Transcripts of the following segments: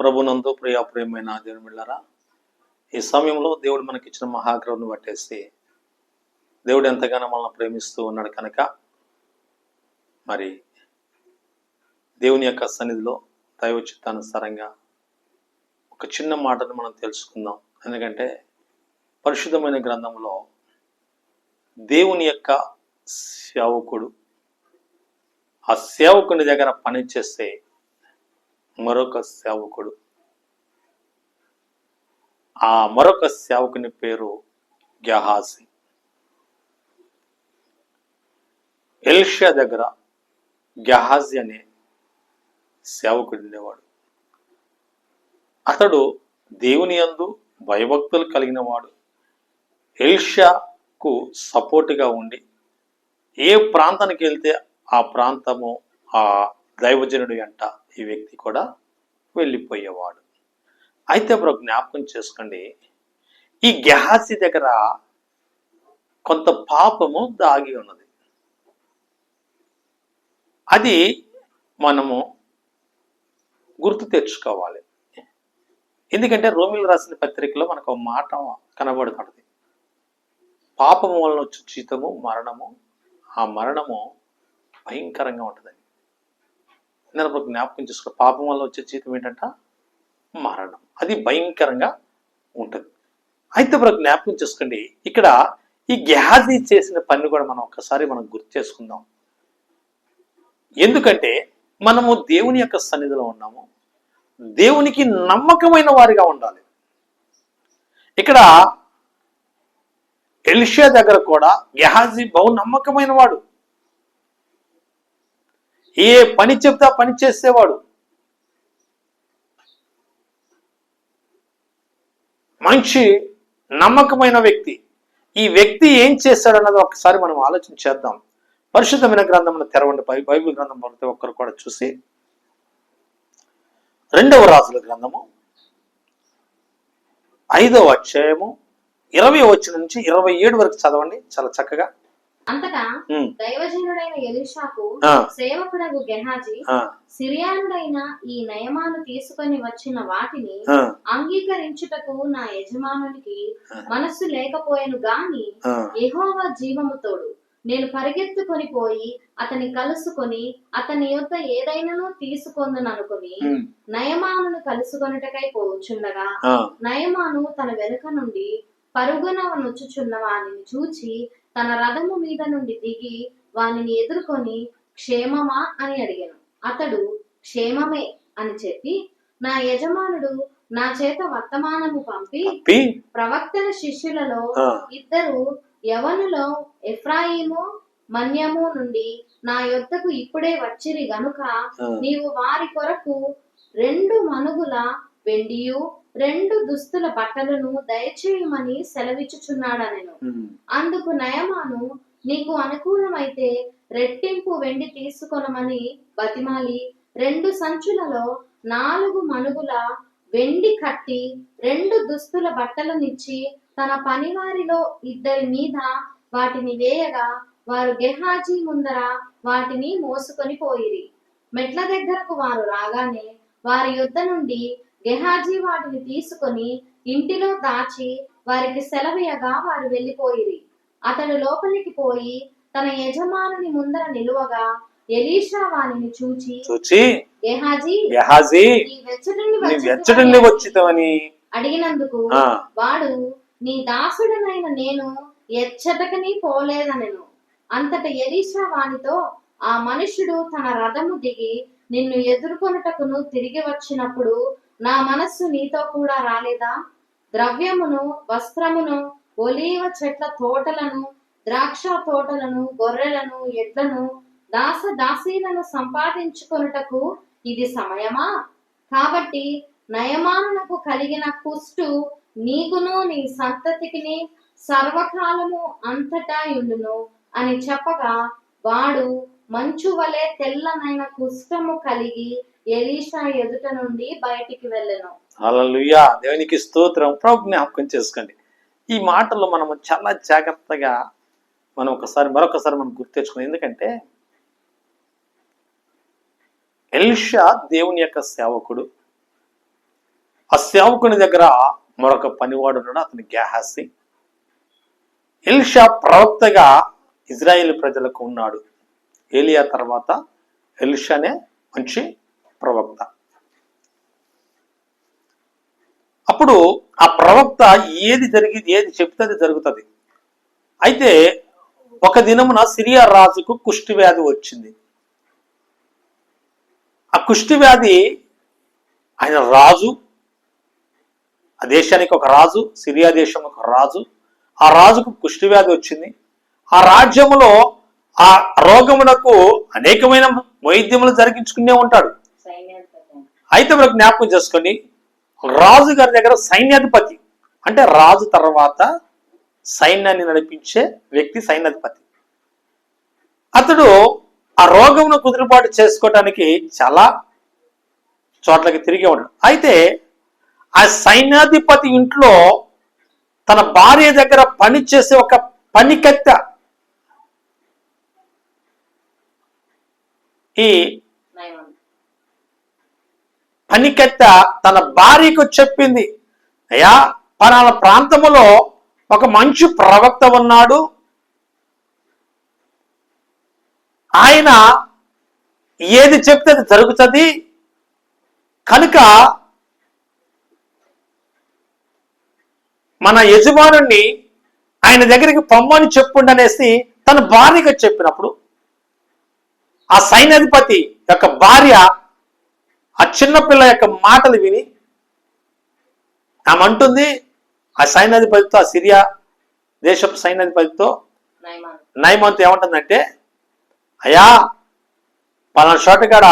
ప్రభునందు ప్రియాప్రియమైన దేవుని బిళ్ళరా ఈ సమయంలో దేవుడు మనకిచ్చిన మహాగ్రహను పట్టేసి దేవుడు ఎంతగానో మనల్ని ప్రేమిస్తూ ఉన్నాడు కనుక మరి దేవుని యొక్క సన్నిధిలో దైవ చిత్తానుసారంగా ఒక చిన్న మాటను మనం తెలుసుకుందాం. ఎందుకంటే పరిశుద్ధమైన గ్రంథంలో దేవుని యొక్క సేవకుడు ఆ సేవకుని దగ్గర పనిచేస్తే మరొక సేవకుడు. ఆ మరొక సేవకుని పేరు గెహాజీ ఎల్షియా దగ్గర గెహాజీ అనే సేవకుడు ఉండేవాడు. అతడు దేవుని యందు భయభక్తులు కలిగిన వాడు ఎల్షాకు సపోర్టుగా ఉండి ఏ ప్రాంతానికి వెళ్తే ఆ ప్రాంతము ఆ దైవజనుడి అంట ఈ వ్యక్తి కూడా వెళ్ళిపోయేవాడు. అయితే ఇప్పుడు జ్ఞాపకం చేసుకోండి ఈ గెహాసి దగ్గర కొంత పాపము దాగి ఉన్నది. అది మనము గుర్తు తెచ్చుకోవాలి. ఎందుకంటే రోమిలు రాసిన పత్రికలో మనకు ఒక మాట కనబడుతుంది పాపము వలన వచ్చే జీతము మరణము ఆ మరణము భయంకరంగా ఉంటుందని నేను జ్ఞాపకం చేసుకో. పాపం వల్ల వచ్చే జీతం ఏంటంట మరణం. అది భయంకరంగా ఉంటుంది. అయితే ఇప్పుడు జ్ఞాపకం చేసుకోండి. ఇక్కడ ఈ గ్యాజీ చేసిన పని కూడా మనం ఒక్కసారి మనం గుర్తు చేసుకుందాం. ఎందుకంటే మనము దేవుని యొక్క సన్నిధిలో ఉన్నాము. దేవునికి నమ్మకమైన వారిగా ఉండాలి. ఇక్కడ ఎలిషియా దగ్గర కూడా గెహాజీ బహు నమ్మకమైన వాడు. ఏ పని చెప్తే ఆ పని చేసేవాడు. మంచి నమ్మకమైన వ్యక్తి. ఈ వ్యక్తి ఏం చేశాడన్నది ఒకసారి మనం ఆలోచన చేద్దాం. పరిశుద్ధమైన గ్రంథం తెరవండి. బైబిల్ గ్రంథం ప్రతి ఒక్కరు కూడా చూసి. రెండవ రాజుల గ్రంథము. ఐదవ అధ్యాయము. ఇరవై వచ్చిన నుంచి ఇరవై ఏడు వరకు చదవండి. చాలా చక్కగా. అంతటా దైవజనుడైన ఎలీషాకు సేవకుడగు గెహాజీ సిరియానుడైన ఈ నయమాను తీసుకొని వచ్చిన వాటిని అంగీకరించుటకు నా యజమానునికి మనస్సు లేకపోయాను గాని ఆ, యెహోవా జీవము తోడు. నేను పరిగెత్తుకొని పోయి అతని కలుసుకొని అతని యొద్ద ఏదైనాను తీసుకొందననుకొని నయమానును కలుసుకొనుటకై పోచుండగా నయమాను తన వెనుక నుండి పరుగున నొచ్చుచున్న వానిని చూచి తన రథము మీద నుండి దిగి వానిని ఎదుర్కొని క్షేమమా అని అడిగాను. అతడు క్షేమమే అని చెప్పి నా యజమానుడు నా చేత వర్తమానము పంపి ప్రవక్తల శిష్యులలో ఇద్దరు యవనులో ఎఫ్రాయిము మన్యము నుండి నా యొద్దకు ఇప్పుడే వచ్చిరి గనుక నీవు వారి కొరకు రెండు మనుగుల వెండియు రెండు దుస్తుల బట్టలను దయచేయమని సెలవిచ్చుచున్నాడనెను అందుకు నయమాను నీకు అనుకూలమైతే రెట్టింపు వెండి తీసుకొనమని బతిమాలి. రెండు సంచులలో నాలుగు మనుగుల వెండి కట్టి రెండు దుస్తుల బట్టలనిచ్చి తన పనివారిలో ఇద్దరి మీద వాటిని వేయగా వారు గెహాజీ ముందర వాటిని మోసుకొని పోయిరి. మెట్ల దగ్గరకు వారు రాగానే వారి యుద్ధ నుండి గెహాజీ వాటిని తీసుకొని ఇంటిలో దాచి వారికి సెలవేయగా వారు వెళ్ళిపోయిరి. అతడు లోపలికి పోయి తన యజమానుని ముందర నిలువగా ఎలీషా వానిని చూచి చూచి గెహాజీ గెహాజీ నీ వచ్చితివని. అడిగినందుకు వాడు నీ దాసుడనైన నేను ఎచ్చటకని పోలేదనెను. అంతట ఎలీషా వానితో ఆ మనుష్యుడు తన రథము దిగి నిన్ను ఎదుర్కొనుటకును తిరిగి వచ్చినప్పుడు నా మనస్సు నీతో కూడా రాలేదా? ద్రవ్యమును వస్త్రమును ఒలీవ చెట్ల తోటలను ద్రాక్ష తోటలను గొర్రెలను ఎడ్లను దాస దాసీలను సంపాదించుకొనుటకు ఇది సమయమా? కాబట్టి నయమానులకు కలిగిన కుష్టు నీకును నీ సంతతికిని సర్వకాలము అంతటా ఉండును అని చెప్పగా వాడు మంచు వలె తెల్లనైన కుష్టము కలిగి ఎలీషా ఎదుట నుండి బయటికి వెళ్ళను. హల్లెలూయా. దేవునికి స్తోత్రం. ప్రభు జ్ఞాపకం చేసుకోండి. ఈ మాటలు మనము చాలా జాగ్రత్తగా మనం ఒకసారి మరొకసారి మనం గుర్తు ఎందుకంటే ఎల్షా దేవుని యొక్క సేవకుడు. ఆ సేవకుని దగ్గర మరొక పనివాడు ఉన్నాడు అతని గ్యాహాసి ఎల్షా ప్రవక్తగా ఇజ్రాయేల్ ప్రజలకు ఉన్నాడు. ఏలియా తర్వాత ఎల్షానే మంచి ప్రవక్త. అప్పుడు ఆ ప్రవక్త ఏది జరిగింది ఏది చెప్తే అది జరుగుతుంది. అయితే ఒక దినమున సిరియా రాజుకు కుష్టి వ్యాధి వచ్చింది. ఆ కుష్టి వ్యాధి ఆయన రాజు ఆ దేశానికి ఒక రాజు సిరియా దేశం ఒక రాజు ఆ రాజుకు కుష్టి వ్యాధి వచ్చింది. ఆ రాజ్యములో ఆ రోగమునకు అనేకమైన వైద్యములు జరిగించుకునే ఉంటాడు. అయితే మనకు జ్ఞాపకం చేసుకొని రాజు గారి దగ్గర సైన్యాధిపతి. అంటే రాజు తర్వాత సైన్యాన్ని నడిపించే వ్యక్తి సైన్యాధిపతి. అతడు ఆ రోగమును కుదురుబాటు చేసుకోవటానికి చాలా చోట్లకి తిరిగి ఉన్నాడు. అయితే ఆ సైన్యాధిపతి ఇంట్లో తన భార్య దగ్గర పని చేసే ఒక పనికత్త ఈ పనికెత్త తన భార్యకు చెప్పింది అయ్యా పలానా ప్రాంతములో ఒక మంచి ప్రవక్త ఉన్నాడు. ఆయన ఏది చెప్తే అది జరుగుతుంది. కనుక మన యజమానుణ్ణి ఆయన దగ్గరికి పొమ్మని చెప్పుండి అనేసి తన భార్యకు చెప్పినప్పుడు ఆ సైన్యాధిపతి యొక్క భార్య ఆ చిన్నపిల్ల యొక్క మాటలు విని ఆమె అంటుంది ఆ సైన్యాధిపతితో ఆ సిరియా దేశపు సైన్యాధిపతితో నైమంత్ ఏమంటుందంటే అయ్యా పలానా చోటగాడ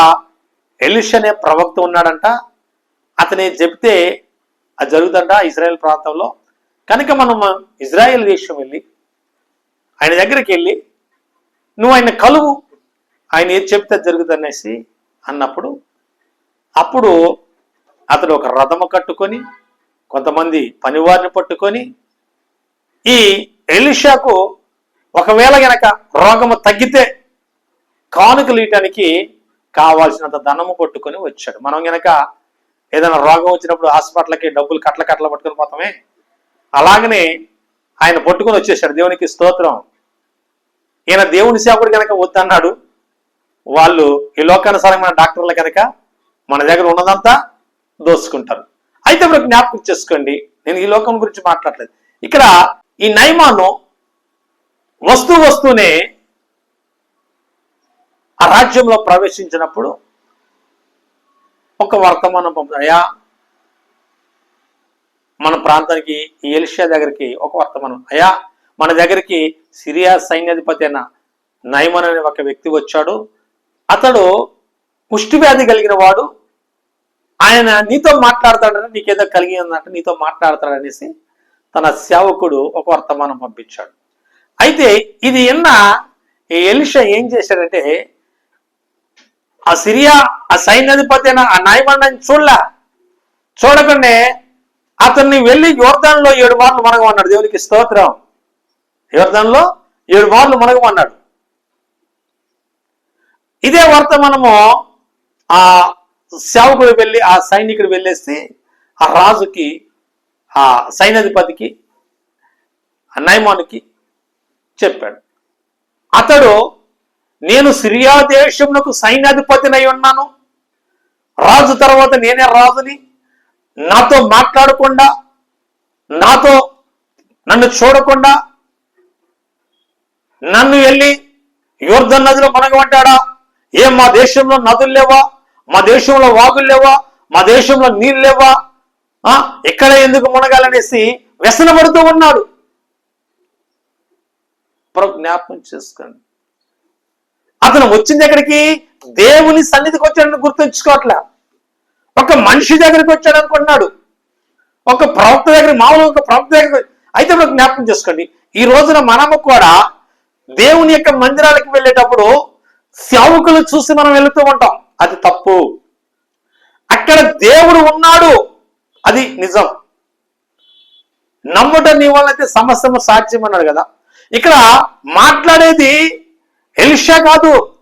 ఎలిష్ అనే ప్రవక్త ఉన్నాడంట. అతని చెప్తే అది జరుగుతుంట ఇజ్రాయెల్ ప్రాంతంలో? కనుక మనం ఇజ్రాయెల్ దేశం వెళ్ళి ఆయన దగ్గరికి వెళ్ళి నువ్వు ఆయన కలువు. ఆయన ఏది చెప్తే జరుగుతుందనేసి అన్నప్పుడు అప్పుడు అతడు ఒక రథము కట్టుకొని కొంతమంది పనివారిని పట్టుకొని ఈ ఎలిషాకు ఒకవేళ గనక రోగము తగ్గితే కానుకలు ఇయటానికి కావాల్సినంత ధనము పట్టుకొని వచ్చాడు. మనం గనక ఏదైనా రోగం వచ్చినప్పుడు హాస్పిటల్కి డబ్బులు కట్ల కట్ల పట్టుకొని పోతామే? అలాగనే ఆయన పట్టుకొని వచ్చేసాడు. దేవునికి స్తోత్రం. ఈయన దేవుని సేవకుడు కనుక వద్దన్నాడు. వాళ్ళు ఈ లోకానుసారంగా డాక్టర్లు కనుక మన దగ్గర ఉన్నదంతా దోసుకుంటారు. అయితే ఇప్పుడు జ్ఞాపకం చేసుకోండి. నేను ఈ లోకం గురించి మాట్లాడలేదు. ఇక్కడ ఈ నైమాను వస్తూ వస్తూనే ఆ రాజ్యంలో ప్రవేశించినప్పుడు ఒక వర్తమానం పంపుతాయా అయ్యా మన ప్రాంతానికి ఈ ఎలిషియా దగ్గరికి ఒక వర్తమానం. అయ్యా మన దగ్గరికి సిరియా సైన్యాధిపతి అయిన నైమన్ అనే ఒక వ్యక్తి వచ్చాడు. అతడు పుష్టి వ్యాధి కలిగిన వాడు. ఆయన నీతో మాట్లాడతాడంటే నీకేదో కలిగి ఉందంటే నీతో మాట్లాడతాడనేసి తన సేవకుడు ఒక వర్తమానం పంపించాడు. అయితే ఇది విన్న ఎలిష ఏం చేశాడంటే ఆ సిరియా ఆ సైన్యాధిపతి అయిన ఆ నాయమన్నని చూడలే. చూడకుండా అతన్ని వెళ్ళి యోర్దాన్లో ఏడు మార్లు మనగమన్నాడు. దేవునికి స్తోత్రం. యోర్దాన్లో ఏడు మార్లు మనగమన్నాడు. ఇదే వర్తమానము ఆ సేవకుడు వెళ్ళి ఆ సైనికుడు వెళ్ళేస్తే ఆ రాజుకి ఆ సైన్యాధిపతికి ఆ నయమానికి చెప్పాడు. అతడు నేను సిరియా దేశమునకు సైన్యాధిపతినై ఉన్నాను. రాజు తర్వాత నేనే రాజుని. నాతో మాట్లాడకుండా నాతో నన్ను చూడకుండా నన్ను వెళ్ళి యోర్ధన్ నదిలో మనగమంటాడా ఏం మా దేశంలో నదులు లేవా? మా దేశంలో వాగులు లేవా? మా దేశంలో నీళ్ళు లేవా? ఎక్కడ ఇక్కడ ఎందుకు మునగాలనేసి వ్యసనపడుతూ ఉన్నాడు. జ్ఞాపకం చేసుకోండి. అతను వచ్చింది ఎక్కడికి? దేవుని సన్నిధికి వచ్చాడని గుర్తుంచుకోవట్లే. ఒక మనిషి దగ్గరికి వచ్చాడు అనుకున్నాడు ఒక ప్రవక్త దగ్గర మామూలు ఒక ప్రవక్త దగ్గర అయితే మనకు జ్ఞాపకం చేసుకోండి. ఈ రోజున మనము కూడా దేవుని యొక్క మందిరాలకు వెళ్ళేటప్పుడు సేవకులు చూసి మనం వెళుతూ ఉంటాం. అది తప్పు. అక్కడ దేవుడు ఉన్నాడు. అది నిజం. నమ్ముట నీ వల్లైతే సమస్తము సాధ్యం అన్నాడు కదా. ఇక్కడ మాట్లాడేది ఎలిషా కాదు.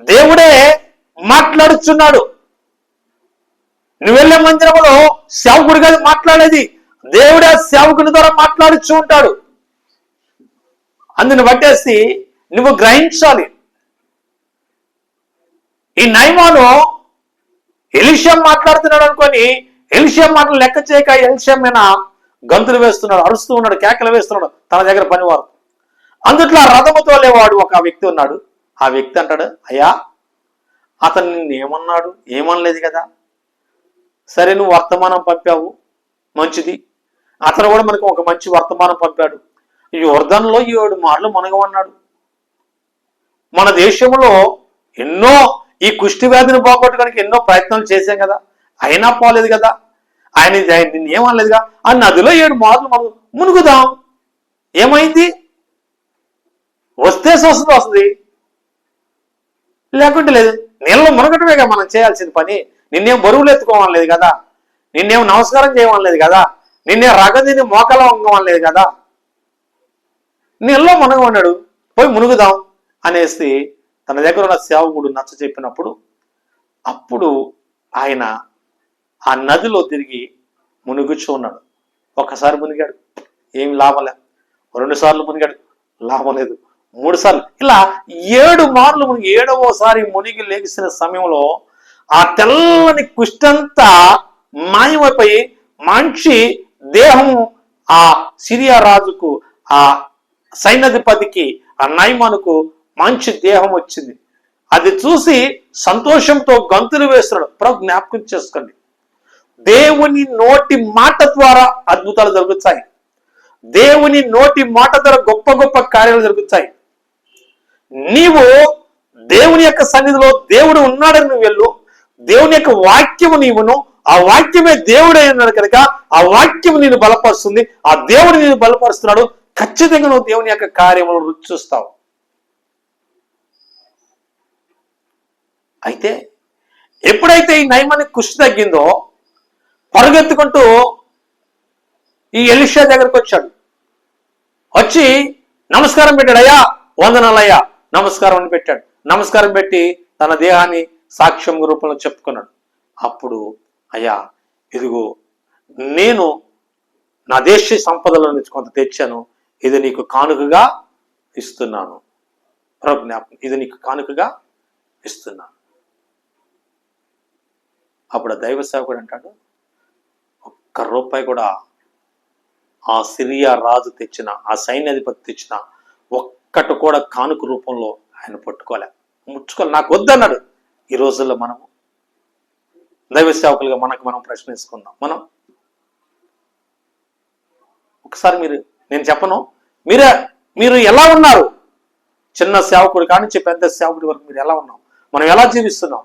దేవుడే మాట్లాడుచున్నాడు. నువ్వు వెళ్ళే మందిరంలో సేవకుడు కాదు మాట్లాడేది. దేవుడే సేవకుని ద్వారా మాట్లాడుచూ ఉంటాడు అందుని బట్టేసి నువ్వు గ్రహించాలి. ఈ నైమాను ఎలిషియం మాట్లాడుతున్నాడు అనుకొని ఎలిషియం మాటలు లెక్క చేయక ఎలిషియం మీద గంతులు వేస్తున్నాడు అరుస్తూ ఉన్నాడు కేకలు వేస్తున్నాడు తన దగ్గర పనివారు. అందుట్లో ఆ రథము తోలేవాడు ఒక వ్యక్తి ఉన్నాడు. ఆ వ్యక్తి అంటాడు అయ్యా అతను నిన్ను ఏమన్నాడు? ఏమనలేదు కదా? సరే నువ్వు వర్తమానం పంపావు మంచిది. అతను కూడా మనకు ఒక మంచి వర్తమానం పంపాడు. ఈ ఏడు మార్లు మనగమన్నాడు మన దేశంలో ఎన్నో ఈ కుష్టి వ్యాధిని పోగొట్టడానికి ఎన్నో ప్రయత్నాలు చేశాం కదా. అయినా పోలేదు కదా. ఆయన ఆయన నిన్ను ఏమనలేదుగా? ఆ నదిలో ఏడు మార్లు మనం మునుగుదాం. ఏమైంది? వస్తే స్వస్థత వస్తుంది. లేకుంటే లేదు. నీళ్ళలో మునగటమేగా మనం చేయాల్సిన పని. నిన్నేం బరువులు ఎత్తుకోవాలి లేదు కదా. నిన్నేం నమస్కారం చేయమనలేదు కదా. నిన్నే రగదిని మోకల వంగమనలేదు కదా. నీళ్ళలో మునగమన్నాడు. పోయి మునుగుదాం అనేసి తన దగ్గర ఉన్న సేవకుడు నచ్చ చెప్పినప్పుడు అప్పుడు ఆయన ఆ నదిలో తిరిగి మునుగుచూ ఉన్నాడు. ఒక్కసారి మునిగాడు. ఏం లేదు రెండు సార్లు మునిగాడు. లాభం లేదు. మూడు సార్లు. ఇలా ఏడు మార్లు మునిగి ఏడవోసారి మునిగి లేచిన సమయంలో ఆ తెల్లని కుష్టంతా మాయమైపోయి మంచి దేహం ఆ సిరియా రాజుకు ఆ సైన్యాధిపతికి ఆ నైమానుకు మంచి దేహం వచ్చింది. అది చూసి సంతోషంతో గంతులు వేస్తున్నాడు. ప్రభు జ్ఞాపకం చేసుకోండి. దేవుని నోటి మాట ద్వారా అద్భుతాలు జరుగుతాయి. దేవుని నోటి మాట ద్వారా గొప్ప గొప్ప కార్యాలు జరుగుతాయి. నీవు దేవుని యొక్క సన్నిధిలో దేవుడు ఉన్నాడని నువ్వు వెళ్ళు. దేవుని యొక్క వాక్యము నీవును. ఆ వాక్యమే దేవుడే అన్నాడు కనుక ఆ వాక్యం నేను బలపరుస్తుంది. ఆ దేవుడు నేను బలపరుస్తున్నాడు. ఖచ్చితంగా నువ్వు దేవుని యొక్క కార్యములు రుచి చూస్తావు. అయితే ఎప్పుడైతే ఈ నయమానికి కుష్టి తగ్గిందో పరుగెత్తుకుంటూ ఈ ఎలిషా దగ్గరకు వచ్చాడు. వచ్చి నమస్కారం పెట్టాడు అయ్యా వందనాలయ్యా నమస్కారం అని పెట్టాడు. నమస్కారం పెట్టి తన దేహాన్ని సాక్ష్యం రూపంలో చెప్పుకున్నాడు. అప్పుడు అయ్యా ఇదిగో నేను నా దేశ సంపదలో నుంచి కొంత తెచ్చాను. ఇది నీకు కానుకగా ఇస్తున్నాను. ప్రభు జ్ఞాపకం ఇది నీకు కానుకగా ఇస్తున్నాను. అప్పుడు ఆ దైవ సేవకుడు అంటాడు ఒక్క రూపాయి కూడా ఆ సిరియా రాజు తెచ్చిన ఆ సైన్యాధిపతి తెచ్చిన ఒక్కటి కూడా కానుక రూపంలో ఆయన పట్టుకోలే. ముచ్చుకోలే. నాకు వద్దన్నాడు. ఈ రోజుల్లో మనము దైవ సేవకులుగా మనకు మనం ప్రశ్నించుకుందాం మనం ఒకసారి మీరు నేను చెప్పను. మీరే మీరు ఎలా ఉన్నారు? చిన్న సేవకుడు కానించి పెద్ద సేవకుడి వరకు మీరు ఎలా ఉన్నాం? మనం ఎలా జీవిస్తున్నాం?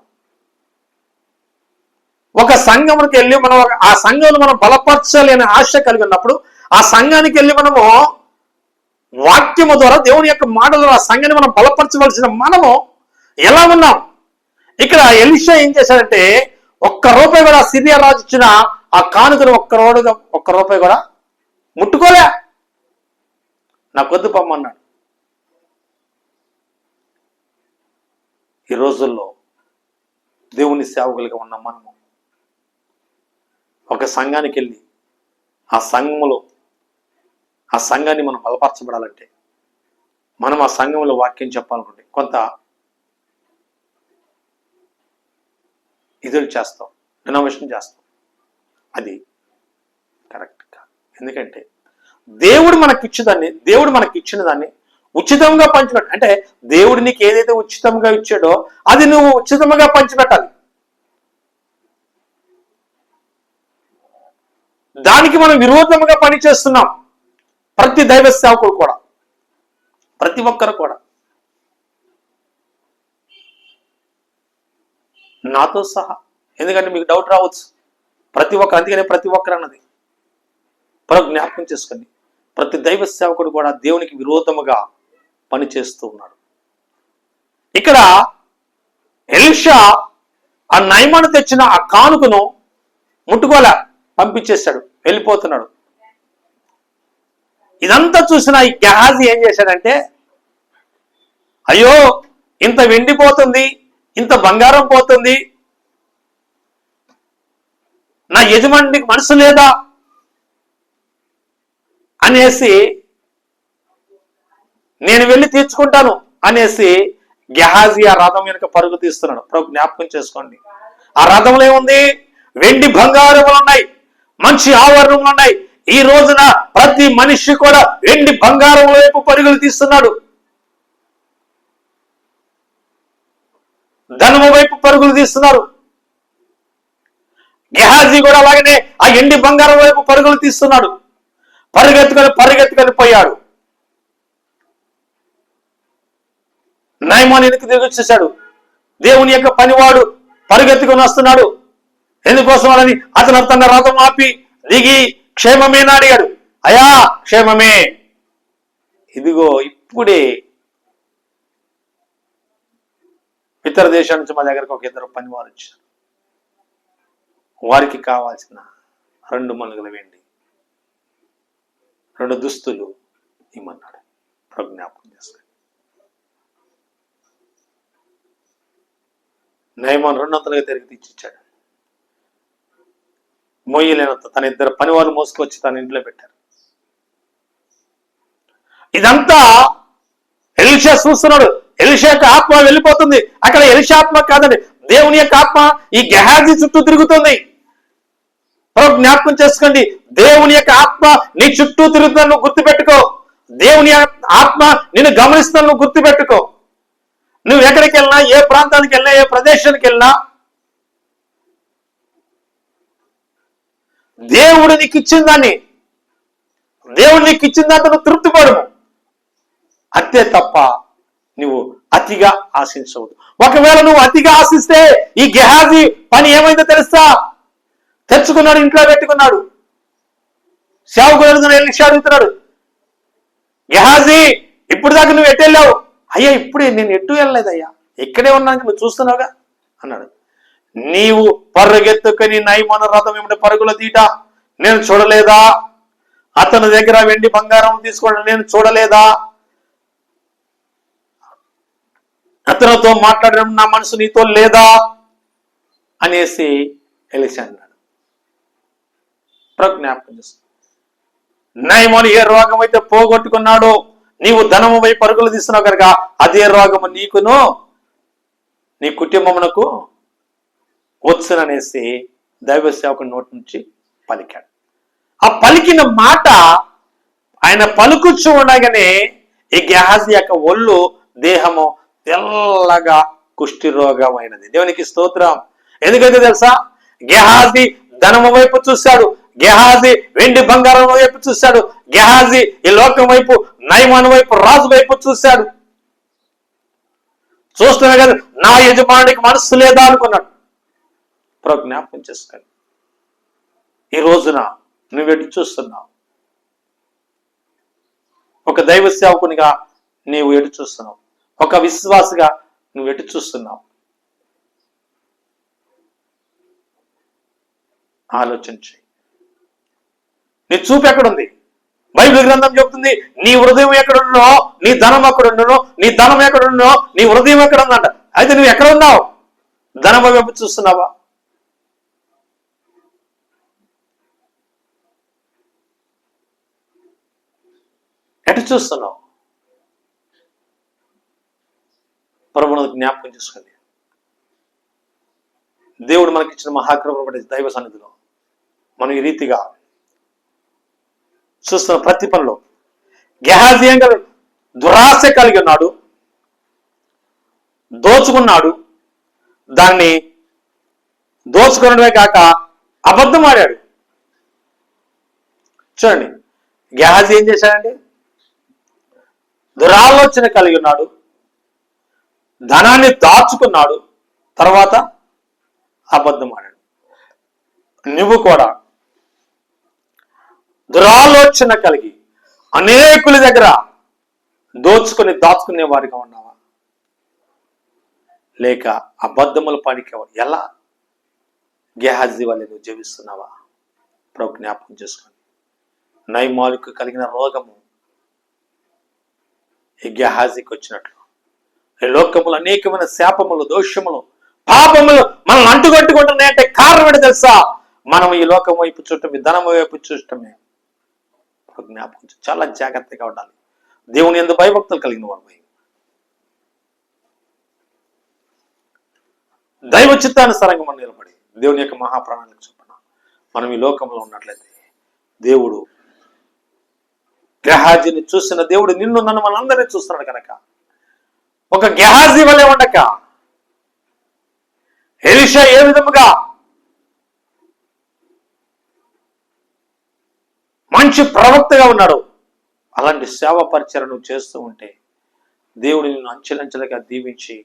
ఒక సంఘంకి వెళ్ళి మనం ఆ సంఘంలో మనం బలపరచాలి ఆశ కలిగి ఉన్నప్పుడు ఆ సంఘానికి వెళ్ళి మనము వాక్యము ద్వారా దేవుని యొక్క మాట ద్వారా ఆ సంఘాన్ని మనం బలపరచవలసిన మనము ఎలా ఉన్నాం? ఇక్కడ ఎలిషా ఏం చేశాడంటే ఒక్క రూపాయి కూడా సిరియా రాజు ఇచ్చిన ఆ కానుకను ఒక్క రోడ్డుగా ఒక్క రూపాయి కూడా ముట్టుకోలే. నా వద్దు ఈ రోజుల్లో దేవుని సేవకులుగా ఉన్న మనము ఒక సంఘానికి వెళ్ళి ఆ సంఘములో ఆ సంఘాన్ని మనం బలపరచబడాలంటే మనం ఆ సంఘంలో వాక్యం చెప్పాలనుకుంటే కొంత ఇదులు చేస్తాం ఇన్నోవేషన్ చేస్తాం. అది కరెక్ట్ కాదు ఎందుకంటే దేవుడు మనకి ఇచ్చేదాన్ని దేవుడు మనకి ఇచ్చిన దాన్ని ఉచితంగా పంచబెట్టాలి అంటే దేవుడు నీకు ఏదైతే ఉచితంగా ఇచ్చాడో అది నువ్వు ఉచితంగా పంచిపెట్టాలి. దానికి మనం విరోధంగా పనిచేస్తున్నాం. ప్రతి దైవ సేవకుడు కూడా. ప్రతి ఒక్కరు కూడా. నాతో సహా. ఎందుకంటే మీకు డౌట్ రావచ్చు. ప్రతి ఒక్కరు అందుకనే ప్రతి ఒక్కరు అన్నది. ప్రభు జ్ఞాపకం చేసుకోండి. ప్రతి దైవ సేవకుడు కూడా దేవునికి విరోధముగా పనిచేస్తూ ఉన్నాడు. ఇక్కడ ఎలిషా ఆ నయమాను తెచ్చిన ఆ కానుకను ముట్టుకోలే. పంపించేశాడు వెళ్ళిపోతున్నాడు. ఇదంతా చూసిన ఈ గెహాజీ ఏం చేశాడంటే అయ్యో ఇంత వెండి పోతుంది ఇంత బంగారం పోతుంది నా యజమానికి మనసు లేదా అనేసి నేను వెళ్ళి తీర్చుకుంటాను అనేసి గెహాజీ ఆ రథం వెనుక పరుగు తీస్తున్నాడు. ప్రభు జ్ఞాపకం చేసుకోండి. ఆ రథంలో ఏముంది? వెండి బంగారములు ఉన్నాయి. మంచి ఆవరణలు ఉన్నాయి. ఈ రోజున ప్రతి మనిషి కూడా వెండి బంగారం వైపు పరుగులు తీస్తున్నాడు. ధనము వైపు పరుగులు తీస్తున్నారు. గెహాజీ కూడా అలాగనే ఆ ఎండి బంగారం వైపు పరుగులు తీస్తున్నాడు. పరిగెత్తుకొని పరిగెత్తుకొని పోయాడు. నయమాన్ వెనక్కి తిరిగి వచ్చేసాడు. దేవుని యొక్క పనివాడు పరిగెత్తుకొని వస్తున్నాడు. ఎందుకోసం వాళ్ళని అతను తన రథం ఆపి దిగి క్షేమమేనా అడిగాడు. అయా క్షేమమే. ఇదిగో ఇప్పుడే ఇతర దేశాల నుంచి మా దగ్గరకు ఒక ఇద్దరు పనివారు వచ్చారు. వారికి కావాల్సిన రెండు మలుగుల వెండి రెండు దుస్తులు ఇమ్మన్నాడు. ప్రజ్ఞాపం చేసుకోండి నయమాన్ రెండొందలుగా తిరిగి తెచ్చిచ్చాడు. మొయ్యలేనంత తన ఇద్దరు పని వాళ్ళు మోసుకొచ్చి తన ఇంట్లో పెట్టారు. ఇదంతా ఎలిషా చూస్తున్నాడు. ఎలిషా యొక్క ఆత్మ వెళ్ళిపోతుంది. అక్కడ ఎలిషా ఆత్మ కాదండి. దేవుని యొక్క ఆత్మ ఈ గెహాజీ చుట్టూ తిరుగుతుంది. జ్ఞాపకం చేసుకోండి. దేవుని యొక్క ఆత్మ నీ చుట్టూ తిరుగుతున్నా నువ్వు గుర్తుపెట్టుకో. దేవుని ఆత్మ నిన్ను గమనిస్తున్నా నువ్వు గుర్తుపెట్టుకో. నువ్వు ఎక్కడికి వెళ్ళినా ఏ ప్రాంతానికి వెళ్ళినా ఏ ప్రదేశానికి వెళ్ళినా దేవుడు నీకు ఇచ్చిన దాన్ని దేవుడు నీకు ఇచ్చిన దాంతో నువ్వు తృప్తిపడము. అంతే తప్ప నువ్వు అతిగా ఆశించవద్దు. ఒకవేళ నువ్వు అతిగా ఆశిస్తే ఈ గెహాజీ పని ఏమైందో తెలుసా? తెచ్చుకున్నాడు ఇంట్లో పెట్టుకున్నాడు. సేవకుడు అడుగుతున్నాడు ఎలిషా అడుగుతున్నాడు. గెహాజీ ఇప్పుడు దాకా నువ్వు ఎటు వెళ్ళావు? అయ్యా ఇప్పుడే నేను ఎటు వెళ్ళలేదయ్యా? ఇక్కడే ఉన్నాను నువ్వు చూస్తున్నావుగా? అన్నాడు. నీవు పరుగెత్తుకుని నైమన రథం ఏమిటి పరుగుల తీట. నేను చూడలేదా? అతని దగ్గర వెండి బంగారం తీసుకోవడం నేను చూడలేదా? అతనితో మాట్లాడడం నా మనసు నీతో లేదా? అనేసి ఎలిసి అన్నాడు. జ్ఞాపకం చేస్తుంది నయమని ఏ రోగం అయితే పోగొట్టుకున్నాడో నీవు ధనము పై పరుగులు తీస్తున్నావు కనుక అదే రోగము నీకును నీ కుటుంబమునకు వచ్చుననేసి దైవ సేవకుడి నోటి నుంచి పలికాడు. ఆ పలికిన మాట ఆయన పలుకుచ్చు ఉండగానే ఈ గెహాజీ యొక్క ఒళ్ళు దేహము తెల్లగా కుష్ఠిరోగం అయినది దేవునికి స్తోత్రం. ఎందుకంటే తెలుసా? గెహాజీ ధనము వైపు చూశాడు. గెహాజీ వెండి బంగారం వైపు చూశాడు. గెహాజీ ఈ లోకం వైపు నయమాన్ వైపు రాజు వైపు చూశాడు. చూస్తున్నా కదా నా యజమానికి మనస్సు లేదా అనుకున్నాడు. ప్రభు జ్ఞాపకం చేసుకోండి ఈ రోజున నువ్వు ఎటు చూస్తున్నావు? ఒక దైవ సేవకునిగా నీవు ఎటు చూస్తున్నావు? ఒక విశ్వాసగా నువ్వు ఎటు చూస్తున్నావు? ఆలోచించి నీ చూపు ఎక్కడుంది? బైబిల్ గ్రంథం చెప్తుంది నీ హృదయం ఎక్కడున్నో నీ ధనం ఎక్కడున్నో నీ ధనం ఎక్కడున్నో నీ హృదయం ఎక్కడుందంట. అయితే నువ్వు ఎక్కడ ఉన్నావు? ధనం వైపు చూస్తున్నావా? ఎటు చూస్తున్నావు? ప్రభుత్వ జ్ఞాపకం చేసుకోండి. దేవుడు మనకిచ్చిన మహాకృప దైవ సన్నిధిలో మనం ఈ రీతిగా చూస్తున్న ప్రతి పనిలో గెహాజీయంగా దురాశ కలిగి ఉన్నాడు దోచుకున్నాడు దాన్ని దోచుకునడమే కాక అబద్ధం ఆడాడు. చూడండి గెహాజీ ఏం చేశాడండి? దురాలోచన కలిగి ఉన్నాడు. ధనాన్ని దాచుకున్నాడు. తర్వాత అబద్ధం ఆడాడు నువ్వు కూడా దురాలోచన కలిగి అనేకుల దగ్గర దోచుకొని దాచుకునే వారిగా ఉన్నావా? లేక అబద్ధముల పనికి ఎలా? గెహాజీ వల్ల నువ్వు జీవిస్తున్నావా? ప్రభు జ్ఞాపకం చేసుకోండి నైమాలకు కలిగిన రోగము ఈ గెహాజీకి వచ్చినట్లు ఈ లోకములు అనేకమైన శాపములు దోషములు పాపములు మనల్ని అంటుకట్టుకుంటున్నాయంటే కారణం ఏంటి తెలుసా? మనం ఈ లోకం వైపు చూడటమే ధనం వైపు చూడటమే. జ్ఞాపకం చాలా జాగ్రత్తగా ఉండాలి. దేవుని ఎందు భయభక్తులు కలిగిన వారు దైవ చిత్తానుసారంగా మనం నిలబడి దేవుని యొక్క మహాప్రాణాలకు చొప్పున మనం ఈ లోకంలో ఉన్నట్లయితే దేవుడు గెహాజీని చూసిన దేవుడు నిన్ను నన్ను మనందరినీ చూస్తున్నాడు కనుక. ఒక గెహాజీ వలె ఉండక. ఎలిషా ఏ విధముగా మంచి ప్రవక్తగా ఉన్నాడు? అలాంటి సేవ పరిచయను చేస్తూ ఉంటే దేవుడు నిన్ను అంచెలంచెలుగా దీవించి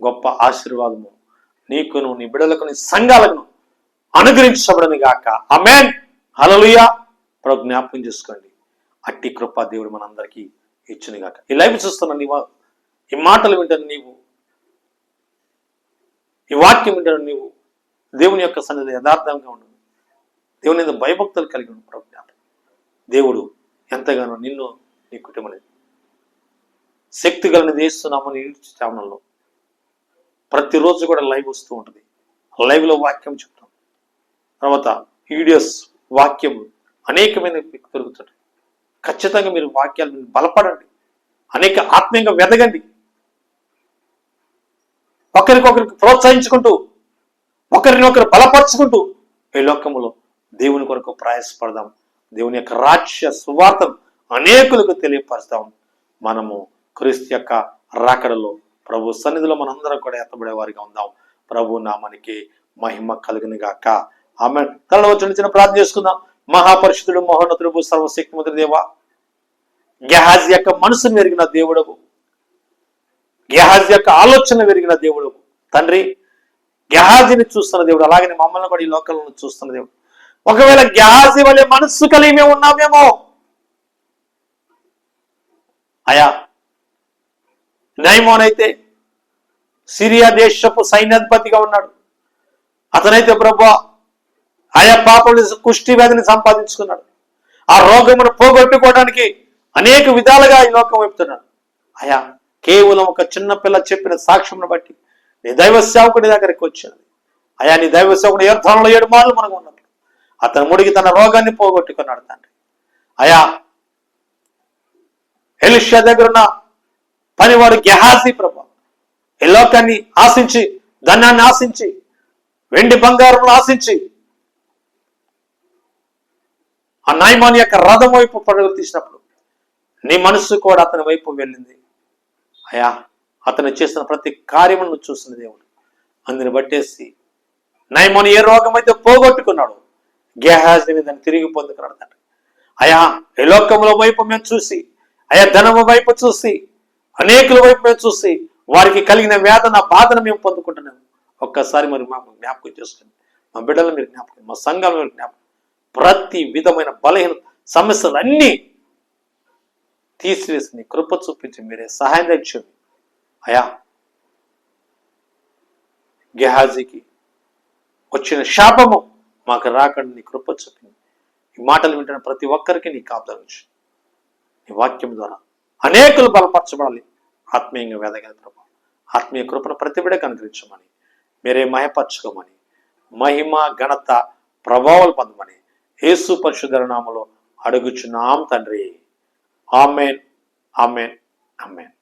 గొప్ప ఆశీర్వాదము నీకును నీ బిడలకు నీ సంఘాలను అనుగ్రహించబడని గాక అమెన్ హలలుయ ప్రభు జ్ఞాపకం చేసుకోండి. అట్టి కృప దేవుడు మనందరికీ ఇచ్చునిగాక. ఈ లైవ్ చూస్తున్న నీవు ఈ మాటలు వింటున్న నీవు ఈ వాక్యం వింటున్న నీవు దేవుని యొక్క సన్నిధి యథార్థంగా ఉండు. దేవుని మీద భయభక్తులు కలిగి ఉండు ప్రభు దేవుడు ఎంతగానో నిన్ను నీ కుటుంబం శక్తి కలిగినది వేస్తున్నామని ఛానల్లో ప్రతిరోజు కూడా లైవ్ వస్తూ ఉంటుంది. లైవ్లో వాక్యం చెప్తాం. తర్వాత వీడియోస్ వాక్యం అనేకమైన దొరుకుతుంటాయి. ఖచ్చితంగా మీరు వాక్యాలను బలపడండి. అనేక ఆత్మీయంగా వెదగండి. ఒకరికొకరికి ప్రోత్సహించుకుంటూ ఒకరిని ఒకరు బలపరుచుకుంటూ ఈ లోకములో దేవుని కొరకు ప్రయాసపడదాం. దేవుని యొక్క రాజ్య సువార్తం అనేకులకు తెలియపరుస్తాం. మనము క్రీస్తు యొక్క రాకడలో ప్రభు సన్నిధిలో మనందరం కూడా ఎత్తబడే వారిగా ఉందాం. ప్రభు నామానికి మహిమ కలుగును గాక. ఆమె తలలో చిన్న చిన్న ప్రార్థన చేసుకుందాం. మహాపరిషుడు మహోన్నతుడు సర్వశక్తిమంతుడు దేవ గెహాజ్ యొక్క మనసు మెరిగిన దేవుడవు. గెహాజ్ యొక్క ఆలోచన పెరిగిన దేవుడు తండ్రి గెహాజీని చూస్తున్న దేవుడు అలాగే మమ్మల్ని కూడా ఈ లోకంలో చూస్తున్న దేవుడు. ఒకవేళ గెహాజీ వలె మనస్సు కలిగి మేము ఉన్నామేమో? అయా నైమోనైతే సిరియా దేశపు సైన్యాధిపతిగా ఉన్నాడు. అతనైతే ప్రభా ఆయా పాపలు కుష్టి వ్యాధిని సంపాదించుకున్నాడు. ఆ రోగమును పోగొట్టుకోవడానికి అనేక విధాలుగా ఈ లోకం వైపుతున్నాడు అయా కేవలం ఒక చిన్న పిల్ల చెప్పిన సాక్ష్యంను బట్టి నీ దైవ సేవకుడి దగ్గరికి వచ్చినది అయా నీ దైవ సేవకుడు ఏర్ధనంలో ఏడు మార్లు మనకు ఉన్నప్పుడు అతను ముడికి తన రోగాన్ని పోగొట్టుకున్నాడు తండ్రి. అయా ఎలిషా దగ్గర ఉన్న పనివాడు గెహాజీ ప్రభు ఈ లోకాన్ని ఆశించి ధనాన్ని ఆశించి వెండి బంగారం ఆశించి ఆ నాయమాని యొక్క రథం వైపు పరుగులు తీసినప్పుడు నీ మనస్సు కూడా అతని వైపు వెళ్ళింది. అయా అతను చేసిన ప్రతి కార్యమును చూసిన దేవుడు. అందుని బట్టేసి నయమని ఏ రోగం అయితే పోగొట్టుకున్నాడు గేహాజీని దాన్ని తిరిగి పొందుకున్నాడు అయా ఈ లోకంలో వైపు మేము చూసి అయా ధనము వైపు చూసి అనేకుల వైపు మేము చూసి వారికి కలిగిన వేదన బాధను మేము పొందుకుంటున్నాము. ఒక్కసారి మరి మాకు జ్ఞాపకం చేసుకోండి. మా బిడ్డలు మీరు జ్ఞాపకం మా సంఘాలు మీరు జ్ఞాపకం ప్రతి విధమైన బలహీన సమస్యలు అన్నీ తీసివేసి కృప చూపించి మీరే సహాయం తెచ్చింది అయా గెహాజీకి వచ్చిన శాపము మాకు రాకండి నీ కృప చూపింది ఈ మాటలు వింటున్న ప్రతి ఒక్కరికి నీ కాపుదలించు నీ వాక్యం ద్వారా అనేకులు బలపరచబడాలి. ఆత్మీయంగా వేదగల ప్రభు ఆత్మీయ కృపను ప్రతి బిడకు అనుగ్రహించమని మీరే మయపరచుకోమని మహిమ ఘనత ప్రభావాలు పొందమని యేసు పరిశుద్ధ అడుగుచున్నాం తండ్రి. ஆமேன் ஆமேன் ஆமேன்